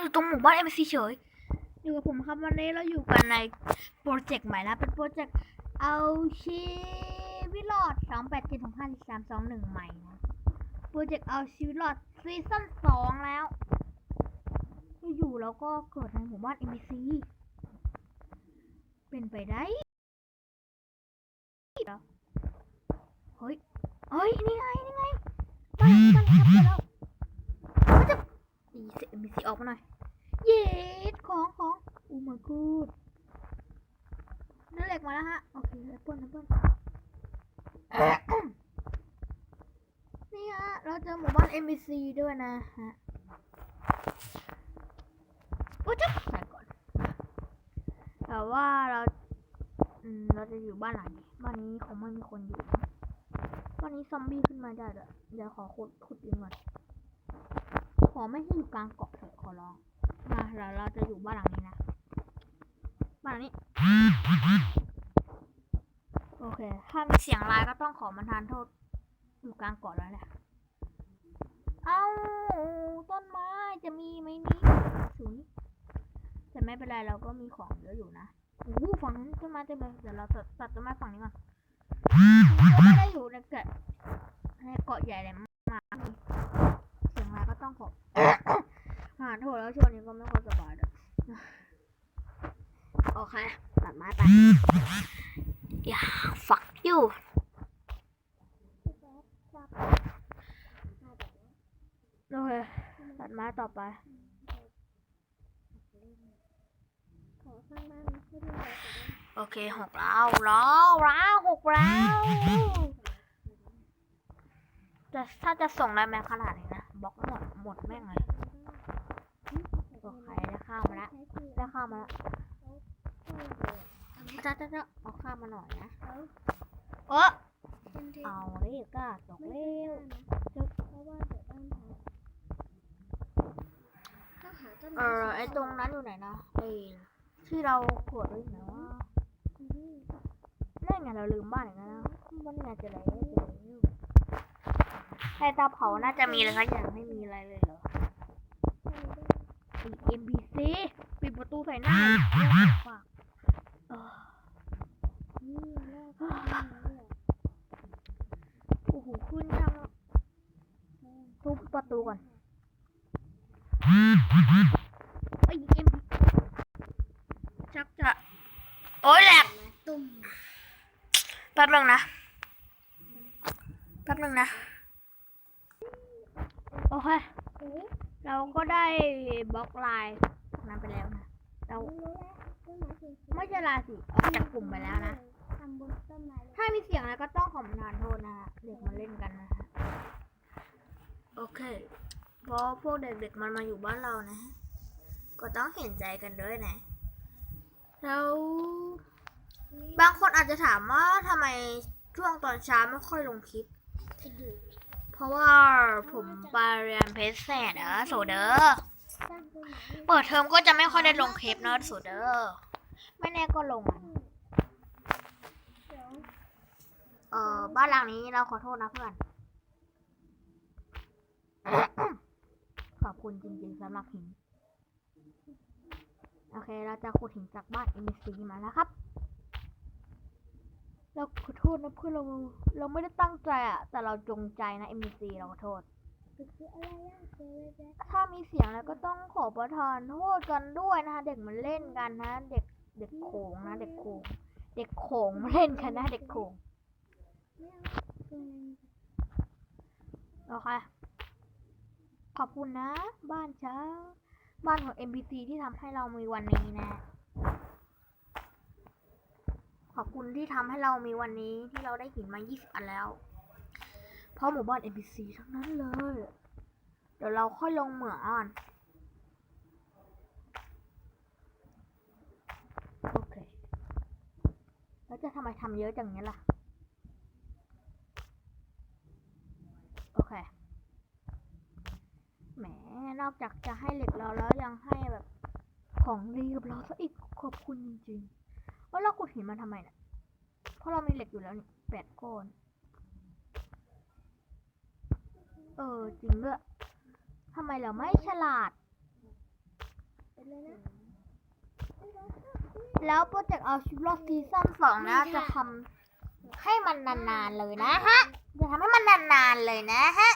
อยู่ตรงหมู่บ้านเอ็มซีเฉย อยู่กับผมครับวันนี้เราอยู่กันในโปรเจกต์ใหม่นะเป็นโปรเจกต์เอาชีวิตรอดสองแปดเจ็ดสองห้าสามสองหนึ่งใหม่นะ โปรเจกต์เอาชีวิตรอดซีซั่นสองแล้ว อยู่แล้วก็เกิดในหมู่บ้าน NPC เป็นไปได้เฮ้ยเฮ้ย นี่ไง นี่ไงบ้านบ้านครับเจอแล้ว จะดีเสีย NPC ออกมาหน่อย เย็ดของของโอ้ my god นั่นเหล็กมาแล้วฮะ โอเคแอปเปิ้ลแอปเปิ้ลนี่ฮะ เราเจอหมู่บ้าน NPC ด้วยนะฮะโอ้จ๊บใส่ก่อน แต่ว่าเราอืมเราจะอยู่บ้านหลังนี้บ้านนี้คงไม่มีคนอยู่นะบ้านนี้ซอมบี้ขึ้นมาได้เดี๋ยวเดี๋ยวขอขุดขุดดินก่อน ขอไม่ให้อยู่กลางเกาะเถอะขอร้อง มาเราเราจะอยู่บ้านหลังนี้นะ บ้านหลังนี้ โอเค ถ้ามีเสียงอะไรก็ต้องขอมันทานโทษ อยู่กลางเกาะแล้วแหละเอ้าต้นไม้จะมีไหมนี่ศูนย์แต่ไม่เป็นไรเราก็มีของเยอะอยู่นะโอ้โหฝั่งนั้นต้นไม้เต็มเลยเดี๋ยวเราตัดตัดต้นไม้ฝั่งนี้ก่อนไม่ได้อยู่ในเกาะในเกาะใหญ่เลยมาก ต้องขอหาโทษแล้วช่วงนี้ก็ไม่ค่อยสบายด้วยโอเคตัดไม้ไปอย่า fuck you โอเคตัดไม้ต่อไปโอเคหกแล้วแล้วแล้วหกแล้วจะถ้าจะส่งได้ไหมขนาดนี้นะ บล็อกหมดหมดแม่งเลยโอเคได้ข้าวมาแล้วได้ข้าวมาแล้วจ้าจ้าจ้าเอาข้าวมาหน่อยนะเออเอาเลยก็ตกเร็วเออไอตรงนั้นอยู่ไหนนะไอที่เราขวดไว้อยู่ไหนวะนั่นไงเราลืมบ้านอีกแล้วนะบ้านนี่ไงเจะอะไรเจอแล้วไอเตาเผาน่าจะมีอะไรสักอย่างไม่มีอะไรเลยเหรอไอ้ NPC ปิดประตูใส่หน้าอีกเรื่องฝากเออโอ้โหขึ้นทางทุบประตูก่อนไอ้ NPC ชักจะ โอ้ยแหลกแป๊บนึงนะ แป๊บนึงนะโอ เค เราก็ได้บล็อกไลน์นั้นไปแล้วนะ เราไม่ใช่ลาสิออกจากกลุ่มไปแล้วนะ ถ้ามีเสียงอะไรก็ต้องขอประทานโทษนะฮะเด็กมาเล่นกันนะฮะโอเค เพราะพวกเด็กๆมันมาอยู่บ้านเรานะฮะก็ต้องเห็นใจกันด้วยนะ แล้วบางคนอาจจะถามว่าทำไมช่วงตอนเช้าไม่ค่อยลงคลิป เพราะว่าผมไปเรียนเพชรแสนเนะโซเดอร์เปิดเทอมก็จะไม่ค่อยได้ลงคลิปเนอะโซเดอร์ไม่แน่ก็ลงเออบ้านหลังนี้เราขอโทษนะเพื่อน ขอบคุณจริงๆสำหรับหิน โอเค เราจะขุดหินจากบ้านเอ็มซีมาแล้วครับ เราขอโทษนะเพื่อนเราเราไม่ได้ตั้งใจอะแต่เราจงใจนะเอ็มซีเราขอโทษถ้ามีเสียงแล้วก็ต้องขอประทานโทษกันด้วยนะคะเด็กมันเล่นกันนะ เด็กเด็กโขงนะ เด็กโขงเด็กโขงมาเล่นกันนะ เด็กโขงโอเคขอบคุณนะ บ้านช้าบ้านของ NPC ที่ทำให้เรามีวันนี้นะ ขอบคุณที่ทำให้เรามีวันนี้ที่เราได้หินมา 20 อันแล้ว เพราะหมู่บ้าน NPC ทั้งนั้นเลย เดี๋ยวเราค่อยลงเหมืองอ่อน โอเค แล้วจะทำไมทำเยอะจังนี้ล่ะ โอเค แหม นอกจากจะให้เหล็กเราแล้วยังให้แบบของดีกับเราซะอีกขอบคุณจริงๆ ว่าเราขุดหินมาทำไมเนี่ยเพราะเรามีเหล็กอยู่แล้วนี่แปดก้อน เออ จริงด้วยทำไมเราไม่ฉลาด แล้วโปรเจกต์เอาชีวิตรอดซีซั่นสองนะ จะทำให้มันนานๆเลยนะฮะ จะทำให้มันนานๆเลยนะฮะ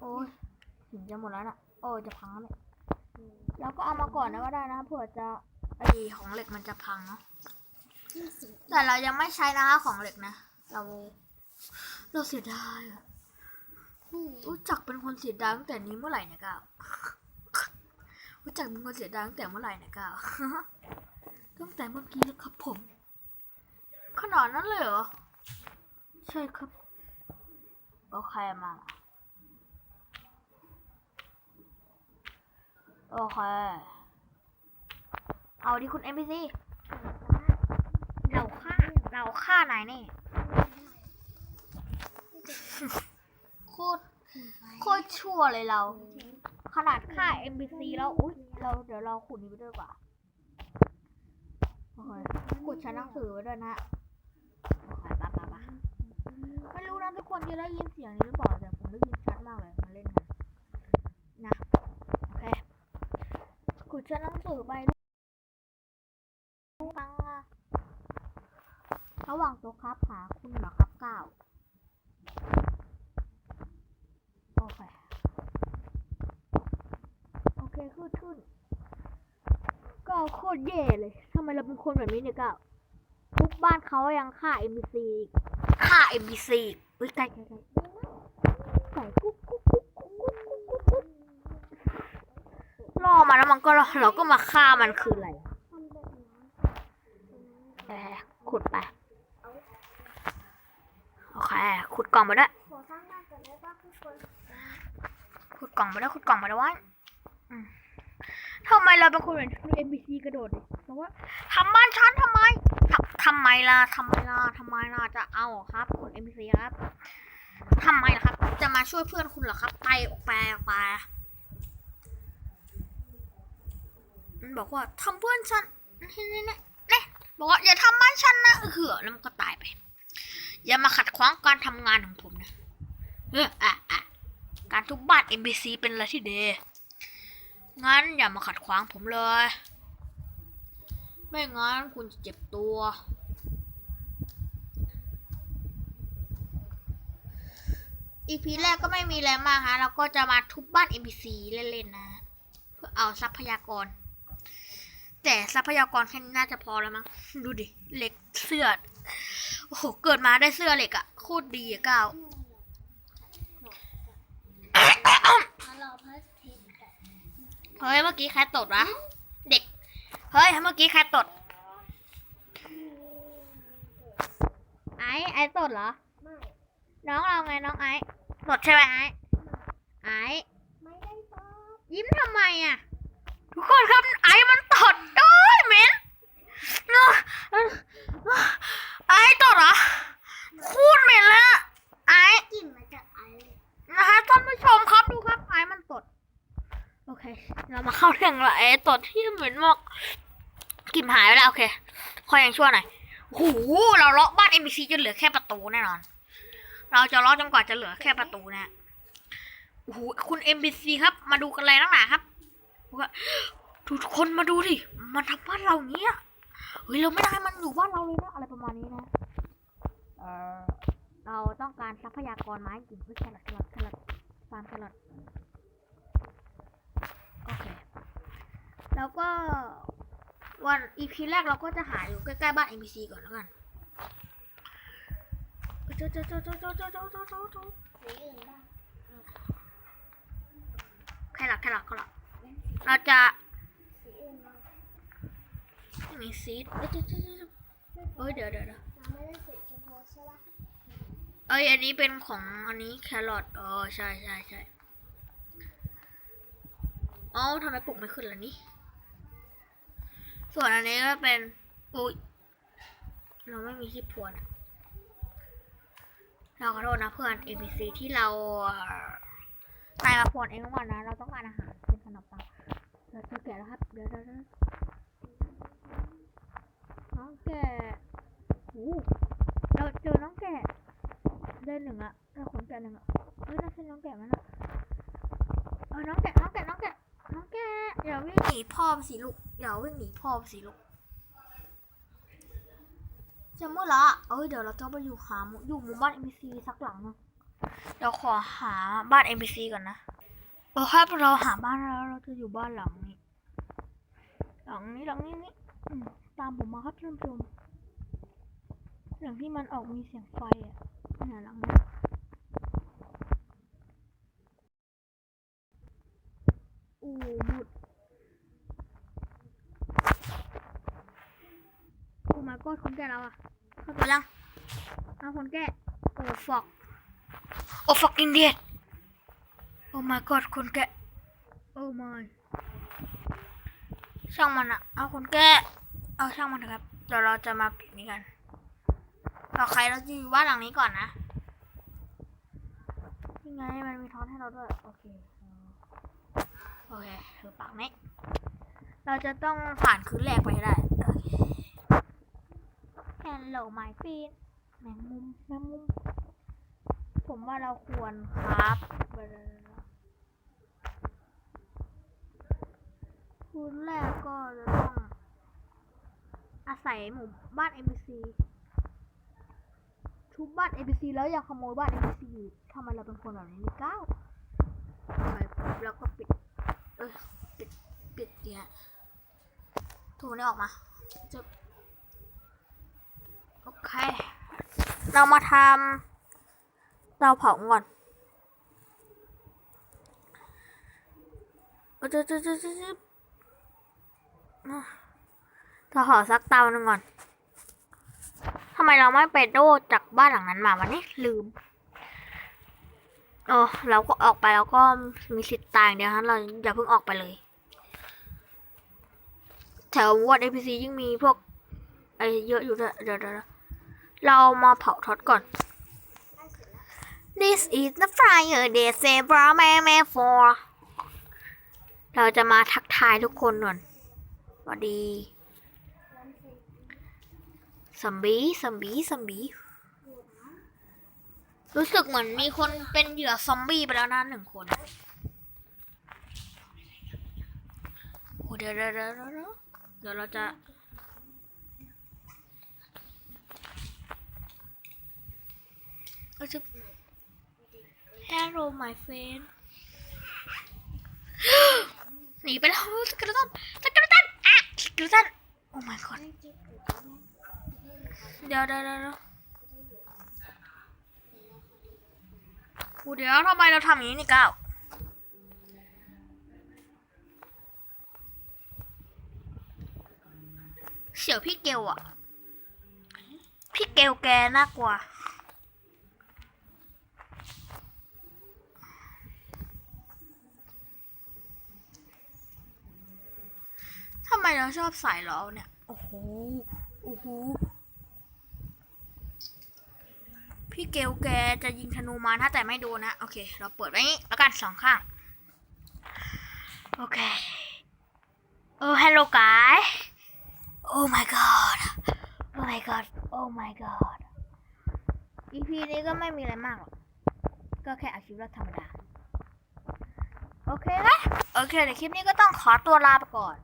โอ้ยหินจะหมดแล้วน่ะโอ้ยจะพังแล้วเนี่ย เราก็เอามาก่อนนะก็ได้นะเผื่อจะไอของเหล็กมันจะพังเนาะแต่เรายังไม่ใช้นะคะของเหล็กนะเราเราเสียดายอะรู้จักเป็นคนเสียดายตั้งแต่นี้เมื่อไหร่เนี่ยก้าวรู้จักเป็นคนเสียดายตั้งแต่เมื่อไหร่เนี่ยก้าวตั้งแต่เมื่อกี้แล้วครับผม ขนาดนั้นเลยเหรอใช่ครับโอเคมา โอเค เอาดิคุณเอ็มพีซีเราฆ่า เราฆ่านายนี่โคตรโคตรชั่วเลยเรา ขนาดฆ่า NPC แล้ว อุ้ยเราเดี๋ยวเราขุดนี้ไปด้วยดีกว่าโอเคขุดชั้นหนังสือไว้ด้วยนะโอเคปะปะปะไม่รู้นะทุกคนจะได้ยินเสียงนี้หรือเปล่าแต่ผมได้ยินชัดมากเลยมาเล่นกันนะ โอเค ขุดชั้นหนังสือไปดูปังอะระหว่างตัวครับหาคุณหรอครับเก้าโอเค โอเคขึ้นขึ้นก็โคตรแย่เลยทำไมเราเป็นคนแบบนี้เนี่ยก้าทุกบ้านเขายังฆ่า NPC อีกฆ่า NPC อีกอุ้ยไก่ไก่ไก่ไก่กุ๊กกุ๊กกุ๊กกุ๊กกุ๊กกุ๊กกุ๊กกุ๊กล่อ มาแล้วมันก็เราก็มาฆ่ามันคืออะไรขุดไปโอเคขุดกล่องมาด้วยขุดกล่องมาด้วยขุดกล่องมาด้วยวะอืมทำไมเราเป็นคนเหมือนดู NPC กระโดดดิบอกว่าทำบ้านฉันทำไมทำทำไมล่ะทำไมล่ะทำไมล่ะจะเอาครับคุณ NPC ครับทำไมล่ะครับ จะมาช่วยเพื่อนคุณเหรอครับ ไปออกไปออกไป มันบอกว่าทำเพื่อนฉันนี่นี่นี่นี่บอกว่าอย่าทำบ้านฉันนะเหือแล้วมันก็ตายไป อย่ามาขัดขวางการทำงานของผมนะเอออะอะการทุบบ้าน NPC เป็นอะไรที่เดงั้นอย่ามาขัดขวางผมเลย ไม่งั้นคุณจะเจ็บตัว EP แรกก็ไม่มีอะไรมากฮะเราก็จะมาทุบบ้าน NPC เล่นๆนะ เพื่อเอาทรัพยากร แต่ทรัพยากรแค่นี้น่าจะพอแล้วมั้ง ดูดิ เหล็กเสื้อ โอ้โห เกิดมาได้เสื้อเหล็กอะโคตรดีอะก้าวเฮ้ย เมื่อกี้ใครตดวะ เด็ก เฮ้ย เมื่อกี้ใครตด ไอ้ ไอ้ตดเหรอ น้องเราไงน้องไอ้ ตดใช่ไหมไอ้ ไอ้ ยิ้มทำไมอะทุกคนครับไอ้มันตดด้วยเหม็นเนอะไอ้ตดเหรอคูดเหม็นเลยอะไอ้นะคะท่านผู้ชมครับดูครับ ไอ้มันตด โอเค เรา มาเข้าเรื่องละไอ้ตดที่เหม็นมากกลิ่นหายไปแล้วโอเคคอยยังชั่วหน่อยโอ้โหเราเลาะบ้าน NPC จนเหลือแค่ประตูแน่นอน เราจะเลาะจนกว่าจะเหลือแค่ประตูนะโอ้โหคุณ NPC ครับ มาดูกันเลยนักหนาครับทุกคนมาดูดิมันทำบ้านเราอย่างเงี้ยเฮ้ยเราไม่ได้มันอยู่บ้านเราเลยนะอะไรประมาณนี้นะเออเราต้องการทรัพยากรไม้จริงเพื่อแครอทแครอทแครอทฟาร์มแครอท โอเค แล้วก็วัน EP แรกเราก็จะหาอยู่ใกล้ๆบ้าน NPC ก่อนแล้วกันโจ๊ะโจ๊ะโจ๊ะโจ๊ะโจ๊ะโจ๊ะโจ๊ะโจ๊ะโจ๊ะโจ๊ะแค่หลักแค่หลักก็หลักเราจะมีซีดเอ้ยโจ๊ะโจ๊ะโจ๊ะโจ๊ะเอ้ยเดี๋ยวเดี๋ยวเดี๋ยวเอ้ยอันนี้เป็นของอันนี้แครอทอ๋อใช่ใช่ใช่เอ้าทำไมปลุกไม่ขึ้นล่ะนี่ ส่วนอันนี้ก็เป็นอุ้ยเราไม่มีที่พวนเราขอโทษนะเพื่อน ABC ที่เราตายมาพวนเองกวันนะ เราต้องการอาหารเป็นขนมปังเราจะแกะแล้วครับ เดี๋ยวเดี๋ยวน้องแกะโอ้เราเจอน้องแกะได้หนึ่งอะเราขนแกะหนึ่งอะเฮ้ยน่าใช่น้องแกะมันอะเอน้องแกะน้องแกะน้องแกะ น้องแกอย่าวิ่งหนีพ่อไปสิลูกอย่าวิ่งหนีพ่อไปสิลูกจะมืดละเอ้ยเดี๋ยวเราต้องไปอยู่หาอยู่หมู่บ้าน NPC สักหลังหนึงเดี๋ยวขอหาบ้าน NPC ก่อนนะเออครับเราหาบ้านแล้วเราจะอยู่บ้านหลังนี้ หลังนี้หลังนี้นี่ตามผมมาครับท่านผู้ชมหลังที่มันออกมีเสียงไฟอะเนี่ยหลังนี้อู้มืด โอ้มาก็คนแก่แล้วอะเข้าไปยังเอาคนแก่โอ้ฟอกโอ้ฟอกอินเดียโอ้ my god คนแก่โอ้ my ช่างมันอะเอาคนแก้เอาช่างมันเถอะครับเดี๋ยวเราจะมาปิดนี้กันต่อใครเราจะอยู่บ้านหลังนี้ก่อนนะยังไงมันมีท้อนให้เราด้วยโอเคโอเคถือปากนี้เราจะต้องผ่านคืนแรกไปให้ได้โอเค Hello my friend แมงมุมแมงมุม ผมว่าเราควรครับคืนแรกก็จะต้องอาศัยหมู่บ้าน NPC ทุบบ้าน NPC แล้วอยากขโมยบ้าน NPC อยู่ทำไมเราเป็นคนแบบนี้นี่ก้าวแล้วก็ปิด เออปิด ปิดเนี่ยถูนี่ออกมาจะ อเค เรามาทำเตาเผาก่อนเออจะจะจะจะจะเราขอสักเตาหนึ่งก่อนทำไมเราไม่ไปโดดจากบ้านหลังนั้นมาวันนี้ลืมโอ้เราก็ออกไปแล้วก็มีสิทธิ์ตายอย่างเดียวนะเราอย่าเพิ่งออกไปเลย แถววอดเอพีซียิ่งมีพวกไอเยอะอยู่เดี๋ยวเดี๋ยว เรามาเผาท็อตก่อน This is the fire they say for me me for เราจะมาทักทายทุกคนก่อนสวัสดีสัมบีสัมบีสัมบีรู้สึกเหมือนมีคนเป็นเหยื่อซอมบี้ไปแล้วนะหนึ่งคนโอ้ยวเดี๋ยวเดี๋ยวเดี๋ยวเดี๋ยวเราจะ เราจะ Hello my friend หนีไปแล้วสกระตันสกระตันอะสกระตันโอ้ my god เดี๋ยวเดี๋ยวเดี๋ยวเดี๋ยวโอ้เดี๋ยวทำไมเราทำอย่างนี้นี่ก้าวเสี่ยวพี่เกลอะพี่เกลแกน่ากลัว ทำไม เราชอบสายล้อเนี่ย โอ้โห โอ้โห พี่เกลแกจะยิงธนูมาถ้าแต่ไม่โดนนะ โอเค เราเปิดไว้นี้แล้วกันสองข้าง โอเค โอ้ hello guy oh my god oh my god oh my god EP นี้ก็ไม่มีอะไรมากหรอก ก็แค่อาชีพรัฐธรรมดา โอเคนะโอเคเดี๋ยวคลิปนี้ก็ต้องขอตัวลาไปก่อน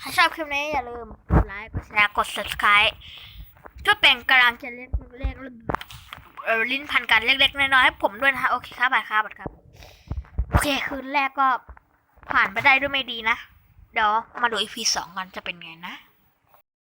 ถ้าชอบคลิปนี้อย่าลืมกดไลค์ กดแชร์ กด subscribe ช่วยเป็นกำลังใจเล็กเล็กเอ่อลิ้นพันกันเล็กๆน้อยๆให้ผมด้วยนะคะโอเคครับบายครับบายครับ โอเคคืนแรกก็ผ่านไปได้ด้วยไม่ดีนะ เดี๋ยวมาดู EP สองกันจะเป็นไงนะ